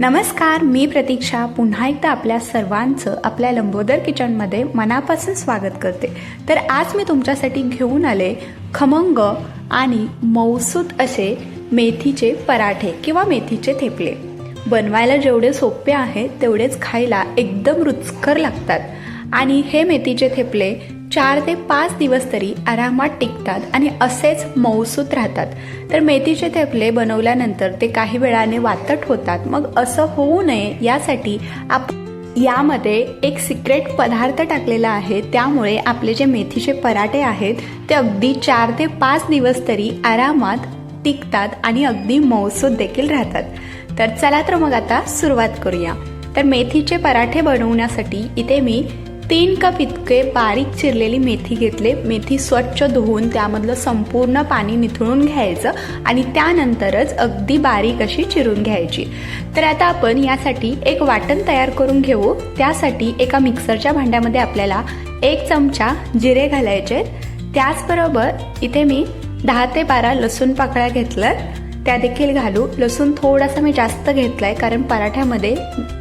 नमस्कार मी प्रतीक्षा. पुन्हा एकदा आपल्या सर्वांचं आपल्या लंबोदर किचनमध्ये मनापासून स्वागत करते. तर आज मी तुमच्यासाठी घेऊन आले खमंग आणि मौसूत असे मेथीचे पराठे किंवा मेथीचे थेपले. बनवायला जेवढे सोपे आहेत तेवढेच खायला एकदम रुचकर लागतात. आणि हे मेथीचे थेपले चार ते पाच दिवस तरी आरामात टिकतात आणि असेच मऊसूत राहतात. तर मेथीचे थेपले बनवल्यानंतर ते काही वेळाने वातट होतात. मग असं होऊ नये यासाठी आप यामध्ये एक सिक्रेट पदार्थ टाकलेला आहे. त्यामुळे आपले जे मेथीचे पराठे आहेत ते अगदी चार ते पाच दिवस तरी आरामात टिकतात आणि अगदी मौसूद देखील राहतात. तर चला तर मग आता सुरुवात करूया. तर मेथीचे पराठे बनवण्यासाठी इथे मी तीन कप इतके बारीक चिरलेली मेथी घेतले. मेथी स्वच्छ धुवून त्यामधलं संपूर्ण पाणी निथळून घ्यायचं आणि त्यानंतरच अगदी बारीक अशी चिरून घ्यायची. तर आता आपण यासाठी एक वाटण तयार करून घेऊ. त्यासाठी एका मिक्सरच्या भांड्यामध्ये आपल्याला एक चमचा जिरे घालायचे त्याचबरोबर इथे मी दहा ते बारा लसूण पाकळ्या घेतल्यात. त्या देखील घालू. लसूण थोडासा मी जास्त घेतलाय कारण पराठ्यामध्ये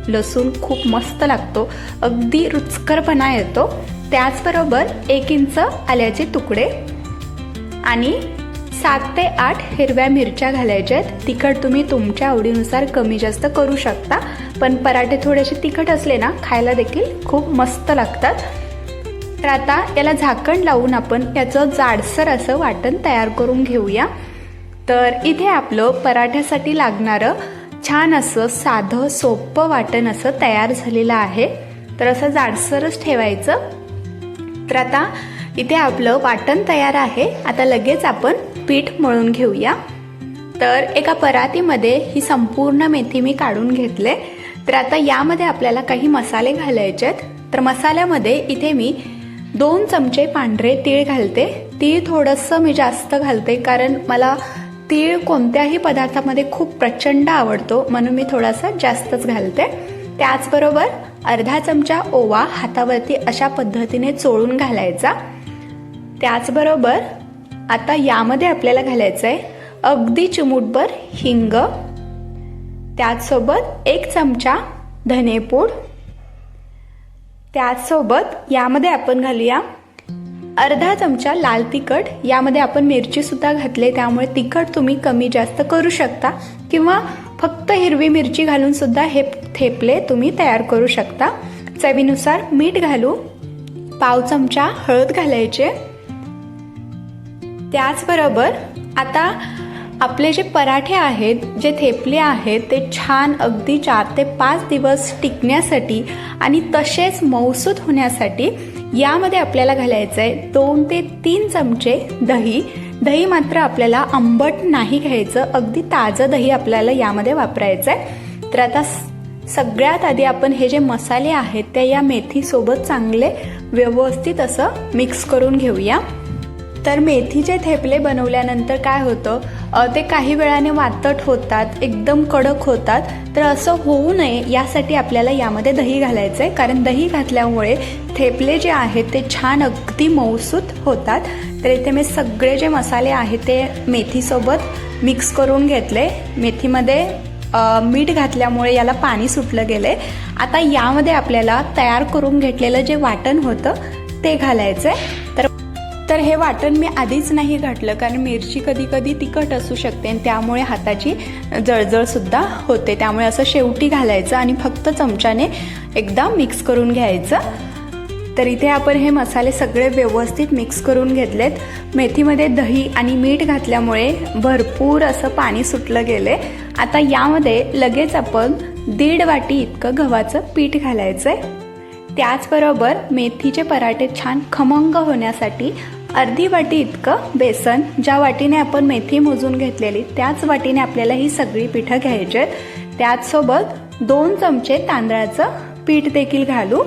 लसूण खूप मस्त लागतो. अगदी रुचकरपणा येतो. त्याचबरोबर एक इंच आल्याचे तुकडे आणि सात ते आठ हिरव्या मिरच्या घालायच्या आहेत. तिखट तुम्ही तुमच्या आवडीनुसार कमी जास्त करू शकता पण पराठे थोडेसे तिखट असले ना खायला देखील खूप मस्त लागतात. तर आता याला झाकण लावून आपण याचं जाडसर असं वाटण तयार करून घेऊया. तर इथे आपलं पराठ्यासाठी लागणारं छान असं साधं सोपं वाटण असं तयार झालेलं आहे. तर असं जाडसरच ठेवायचं. तर आता इथे आपलं वाटण तयार आहे. आता लगेच आपण पीठ मळून घेऊया. तर एका परातीमध्ये ही संपूर्ण मेथी मी काढून घेतले. तर आता यामध्ये आपल्याला काही मसाले घालायचे आहेत. तर मसाल्यामध्ये इथे मी दोन चमचे पांढरे तीळ घालते. तीळ थोडंसं मी जास्त घालते कारण मला तीळ कोणत्याही पदार्थामध्ये खूप प्रचंड आवडतो म्हणून मी थोडासा जास्तच घालते. त्याचबरोबर अर्धा चमचा ओवा हातावरती अशा पद्धतीने चोळून घालायचा. त्याचबरोबर आता यामध्ये आपल्याला घालायचं आहे अगदी चिमूटभर हिंग. त्याचसोबत एक चमचा धनेपूड. त्याचसोबत यामध्ये आपण घालूया अर्धा चमचा लाल तिखट यामध्ये आपण मिरचीसुद्धा घातले त्यामुळे तिखट तुम्ही कमी जास्त करू शकता. किंवा फक्त हिरवी मिरची घालूनसुद्धा हे थेपले तुम्ही तयार करू शकता. चवीनुसार मीठ घालू पाव चमचा हळद घालायचे. त्याचबरोबर आता आपले जे पराठे आहेत जे थेपले आहेत ते छान अगदी चार ते पाच दिवस टिकण्यासाठी आणि तसेच मौसूद होण्यासाठी यामध्ये आपल्याला घालायचं आहे दोन ते तीन चमचे दही. दही मात्र आपल्याला आंबट नाही घ्यायचं अगदी ताजं दही आपल्याला यामध्ये वापरायचं आहे तर आता सगळ्यात आधी आपण हे जे मसाले आहेत ते या मेथीसोबत चांगले व्यवस्थित असं मिक्स करून घेऊया. तर मेथीचे थेपले बनवल्यानंतर काय होतं? ते काही वेळाने वातट होतात एकदम कडक होतात. तर असं होऊ नये यासाठी आपल्याला यामध्ये दही घालायचं आहे कारण दही घातल्यामुळे थेपले जे आहेत ते छान अगदी मऊसूत होतात. तर इथे मी सगळे जे मसाले आहेत ते मेथीसोबत मिक्स करून घेतले. मेथीमध्ये मीठ घातल्यामुळे याला पाणी सुटलं गेलं आता यामध्ये आपल्याला तयार करून घेतलेलं जे वाटण होतं ते घालायचं आहे तर तर हे वाटण मी आधीच नाही घातलं कारण मिरची कधी कधी तिखट असू शकते आणि त्यामुळे हाताची जळजळसुद्धा होते. त्यामुळे असं शेवटी घालायचं आणि फक्त चमच्याने एकदा मिक्स करून घ्यायचं. तर इथे आपण हे मसाले सगळे व्यवस्थित मिक्स करून घेतलेत. मेथीमध्ये दही आणि मीठ घातल्यामुळे भरपूर असं पाणी सुटलं गेले आता यामध्ये लगेच आपण दीड वाटी इतकं गव्हाचं पीठ घालायचं आहे त्याचबरोबर मेथीचे पराठे छान खमंग होण्यासाठी अर्धी वाटी इतकं बेसन ज्या वाटीने आपण मेथी मोजून घेतलेली त्याच वाटीने आपल्याला ही सगळी पिठं घ्यायची आहेत. त्याचसोबत दोन चमचे तांदळाचं पीठ देखील घालू.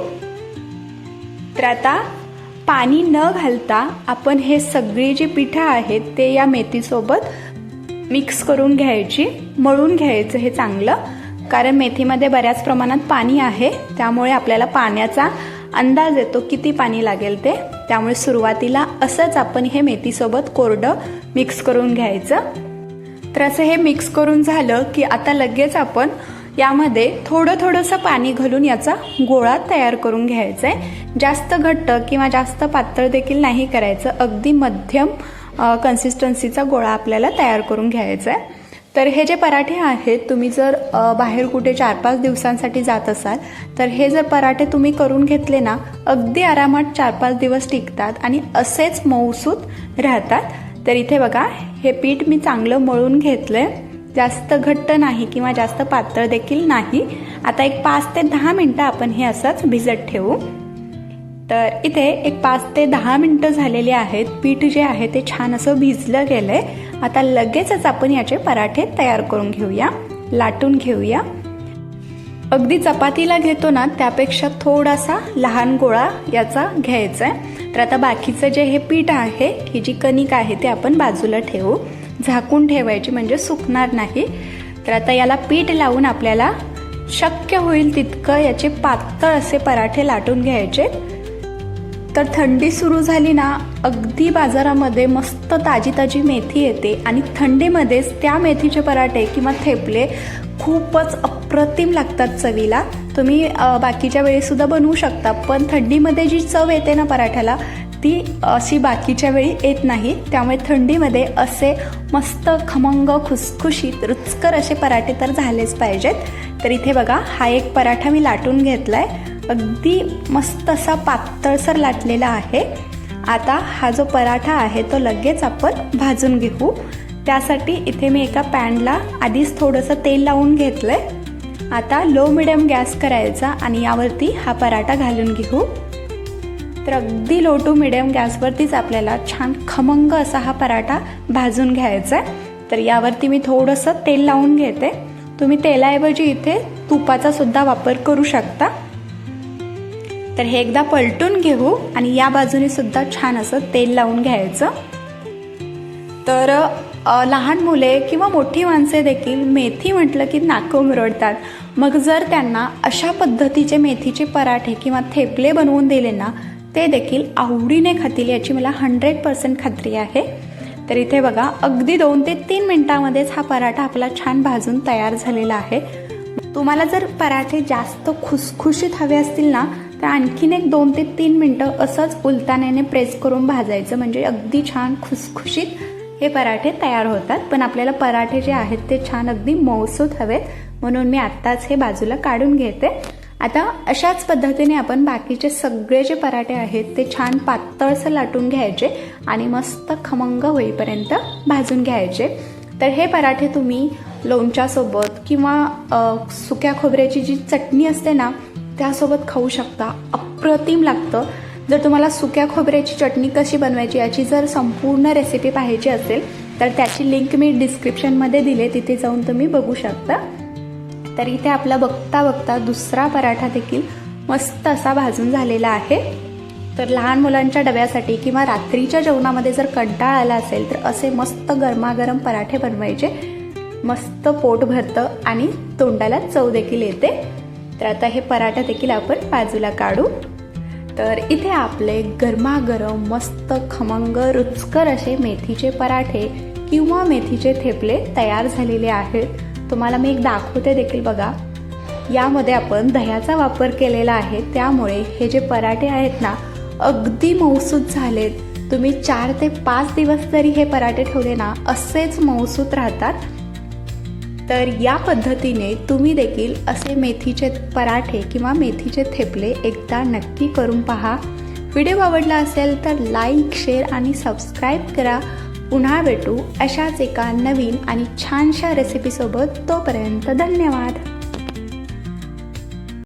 तर आता पाणी न घालता आपण हे सगळी जी पिठं आहेत ते या मेथीसोबत मिक्स करून घ्यायची मळून घ्यायचं हे चांगलं. कारण मेथीमध्ये बऱ्याच प्रमाणात पाणी आहे त्यामुळे आपल्याला पाण्याचा अंदाज येतो किती पाणी लागेल ते. त्यामुळे सुरुवातीला असंच आपण हे मेथीसोबत कोरडं मिक्स करून घ्यायचं. तर असं हे मिक्स करून झालं की आता लगेच आपण यामध्ये थोडं थोडंसं पाणी घालून याचा गोळा तयार करून घ्यायचा आहे जास्त घट्ट किंवा जास्त पातळ देखील नाही करायचं. अगदी मध्यम कन्सिस्टन्सीचा गोळा आपल्याला तयार करून घ्यायचा आहे तर हे जे पराठे आहेत तुम्ही जर बाहेर कुठे चार पाच दिवसांसाठी जात असाल तर हे जर पराठे तुम्ही करून घेतले ना अगदी आरामात चार पाच दिवस टिकतात आणि असेच मऊसूत राहतात. तर इथे बघा हे पीठ मी चांगलं मळून घेतलं आहे जास्त घट्ट नाही किंवा जास्त पातळ देखील नाही. आता एक पाच ते दहा मिनटं आपण हे असंच भिजत ठेवू. तर इथे एक पाच ते दहा मिनटं झालेली आहेत. पीठ जे आहे ते छान असं भिजलं गेलंय. आता लगेचच आपण याचे पराठे तयार करून घेऊया. लाटून घेऊया. अगदी चपातीला घेतो ना त्यापेक्षा थोडासा लहान गोळा याचा घ्यायचा आहे. तर आता बाकीचं जे हे पीठ आहे ही जी कणिक आहे ते आपण बाजूला ठेवू. झाकून ठेवायची म्हणजे सुकणार नाही. तर आता याला पीठ लावून आपल्याला शक्य होईल तितकं याचे पातळ असे पराठे लाटून घ्यायचे. तर थंडी सुरू झाली ना अगदी बाजारामध्ये मस्त ताजी ताजी मेथी येते आणि थंडीमध्येच त्या मेथीचे पराठे किंवा थेपले खूपच अप्रतिम लागतात चवीला. तुम्ही बाकीच्या वेळीसुद्धा बनवू शकता पण थंडीमध्ये जी चव येते ना पराठ्याला ती अशी बाकीच्या वेळी येत नाही. त्यामुळे थंडीमध्ये असे मस्त खमंग खुसखुशीत रुचकर असे पराठे तर झालेच पाहिजेत. तर इथे बघा हा एक पराठा मी लाटून घेतला आहे अगदी मस्त असा पातळसर लाटलेला आहे. आता हा जो पराठा आहे तो लगेच आपण भाजून घेऊ. त्यासाठी इथे मी एका पॅनला आधीच थोडंसं तेल लावून घेतलंय. आता लो मिडियम गॅस करायचा आणि यावरती हा पराठा घालून घेऊ. तर अगदी लो टू मिडियम गॅसवरतीच आपल्याला छान खमंग असा हा पराठा भाजून घ्यायचा आहे. तर यावरती मी थोडंसं तेल लावून घेते. तुम्ही तेलाऐवजी इथे तुपाचा सुद्धा वापर करू शकता. तर हे एकदा पलटून घेऊ आणि या बाजूने सुद्धा छान असं तेल लावून घ्यायचं. तर लहान मुले किंवा मोठी माणसे देखील मेथी म्हटलं की नाकं मुरडतात मग जर त्यांना अशा पद्धतीचे मेथीचे पराठे किंवा थेपले बनवून दिले ना ते देखील आवडीने खातील याची मला हंड्रेड पर्सेंट खात्री आहे. तर इथे बघा अगदी दोन ते तीन मिनटामध्येच हा पराठा आपला छान भाजून तयार झालेला आहे. तुम्हाला जर पराठे जास्त खुसखुशीत हवे असतील ना तर आणखीन एक दोन ते तीन मिनटं असंच उलताण्याने प्रेस करून भाजायचं. म्हणजे अगदी छान खुसखुशीत हे पराठे तयार होतात. पण आपल्याला पराठे जे आहेत ते छान अगदी मौसूत हवेत. म्हणून मी आत्ताच हे बाजूला काढून घेते. आता अशाच पद्धतीने आपण बाकीचे सगळे जे पराठे आहेत ते छान पातळसं लाटून घ्यायचे आणि मस्त खमंग होईपर्यंत भाजून घ्यायचे. तर हे पराठे तुम्ही लोणच्यासोबत किंवा सुक्या खोबऱ्याची जी चटणी असते ना त्यासोबत खाऊ शकता. अप्रतिम लागतं. जर तुम्हाला सुक्या खोबऱ्याची चटणी कशी बनवायची याची जर संपूर्ण रेसिपी पाहायची असेल तर त्याची लिंक मी डिस्क्रिप्शनमध्ये दिले तिथे जाऊन तुम्ही बघू शकता. तर इथे आपला बघता बघता दुसरा पराठा देखील मस्त असा भाजून झालेला आहे. तर लहान मुलांच्या डब्यासाठी किंवा रात्रीच्या जेवणामध्ये जर कंटाळ आला असेल तर असे मस्त गरमागरम पराठे बनवायचे. मस्त पोट भरतं आणि तोंडाला चव देखील येते. तर आता हे पराठा देखील आपण बाजूला काढू. तर इथे आपले गरमागरम मस्त खमंग रुचकर असे मेथीचे पराठे किंवा मेथीचे थेपले तयार झालेले आहेत. तुम्हाला मी एक दाखवते देखील बघा. यामध्ये आपण दह्याचा वापर केलेला आहे. त्यामुळे हे जे पराठे आहेत ना अगदी मौसूत झालेत. तुम्ही चार ते पाच दिवस जरी हे पराठे ठेवले ना असेच मौसूत राहतात. तर या पद्धतीने तुम्ही देखील असे मेथीचे पराठे किंवा मेथीचे थेपले एकदा नक्की करून पहा. व्हिडिओ आवडला असेल तर लाईक शेअर आणि सबस्क्राईब करा. पुन्हा भेटू अशाच एका नवीन आणि छानशा रेसिपीसोबत तोपर्यंत धन्यवाद.